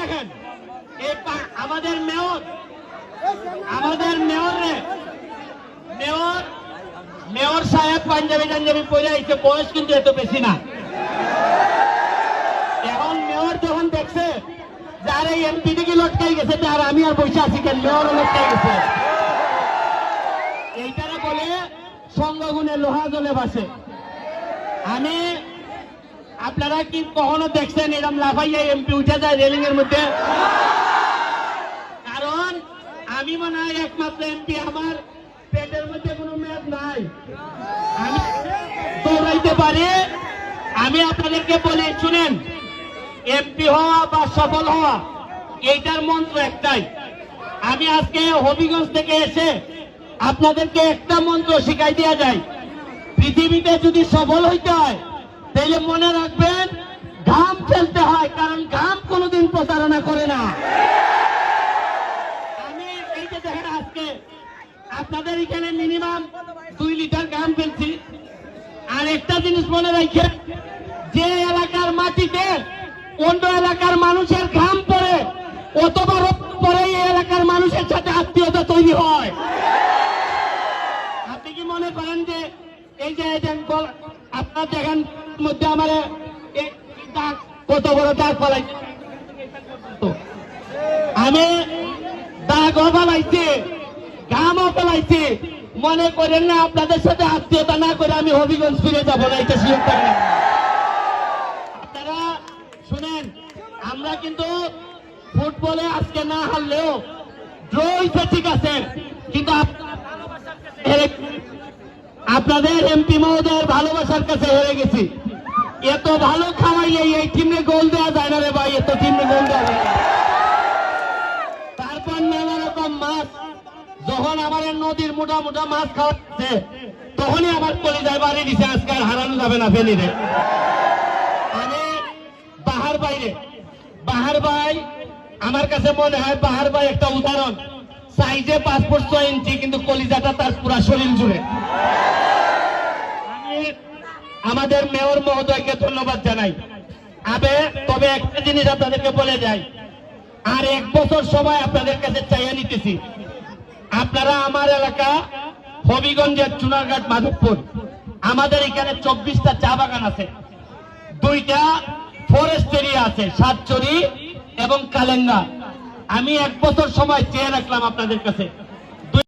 দেখেন আমাদের মেয়র আমাদের মেয়র রে মেয়র মেয়র সাহেব পাঞ্জাবি টাঞ্জাবি পরে আইছে, বয়স কিন্তু এত বেশি না। এখন মেয়র যখন দেখছে যার এই এমপি থেকে লটকাই গেছে তার আমি আর বসে আছি কেন? মেয়র লটকাই গেছে। এইটারে বলে সঙ্গগুণে লোহা জলে বাসে আমি আপনারা কি কখনো দেখছেন এরকম লাফাইয়া এমপি উঠে যায় রেলিং এর মধ্যে? কারণ আমি মনে হয় একমাত্র এমপি, আমার পেটের মধ্যে কোনো মেদ নাই। আমি দৌড়াইতে পারি। আমি আপনাদেরকে বলি, শুনেন, এমপি হওয়া বা সফল হওয়া, এইটার মন্ত্র একটাই। আমি আজকে হবিগঞ্জ থেকে এসে আপনাদেরকে একটা মন্ত্র শিখাই দেওয়া যায়। পৃথিবীতে যদি সফল হইতে হয় তাহলে মনে রাখবেন, ঘাম ফেলতে হয়, কারণ ঘাম কোনোদিন প্রতারণা করে না। আমি এই যে দেখেন আজকে আপনাদের এখানে মিনিমাম দুই লিটার ঘাম ফেলছি। আর একটা জিনিস মনে রাখেন যে এলাকার মাটিতে অন্য এলাকার মানুষের ঘাম পড়ে অতবার পরে এই এলাকার মানুষের সাথে আত্মীয়তা তৈরি হয়। আপনি কি মনে করেন যে এই যে আপনার দেখেন মধ্যে আমার কত বড় দাগ ফলাই আমি দাগও ফেলাইছি ঘামও ফেলাইছি। মনে করেন না আপনাদের সাথে আত্মীয়তা না করে আমি হবিগঞ্জ ফিরে যাব না, এটা আপনারা শুনেন, আমরা কিন্তু ফুটবলে আজকে না হারলেও ড্র হইছে ঠিক আছে, কিন্তু আপনাদের এমপি মহোদয়ের ভালোবাসার কাছে হেরে গেছি। এত ভালো খাওয়াইলে এই টিমে গোল দেওয়া যায় না রে ভাই, এত টিমে গোল দেওয়া যায়। তারপর নানা রকম মাছ, যখন আমার নদীর মোটা মোটা মাছ খাওয়াচ্ছে, তখনই আমার কলিজায় বাড়ি দিছে, আজকে আর হারানো যাবে না ফেলিরে আমি বাহার বাইরে বাহার ভাই, আমার কাছে মনে হয় বাহার ভাই একটা উদাহরণ। সাইজে পাসপোর্ট ছয় ইঞ্চি, কিন্তু কলিজাটা তার পুরা শরীর জুড়ে। আমাদের মেয়র মহোদয়কে ধন্যবাদ জানাই। আবে, তবে একটা জিনিস আপনাদেরকে বলে যাই। আর এক বছর সময় আপনাদের কাছে চাইয়া নিতেছি। আপনারা আমার এলাকা, হবিগঞ্জের চুনারঘাট, মাধবপুর। আমাদের এখানে চব্বিশটা চা বাগান আছে। দুইটা ফরেস্ট এরিয়া আছে, সাতচরি এবং কালেঙ্গা। আমি এক বছর সময় চেয়ে রাখলাম আপনাদের কাছে।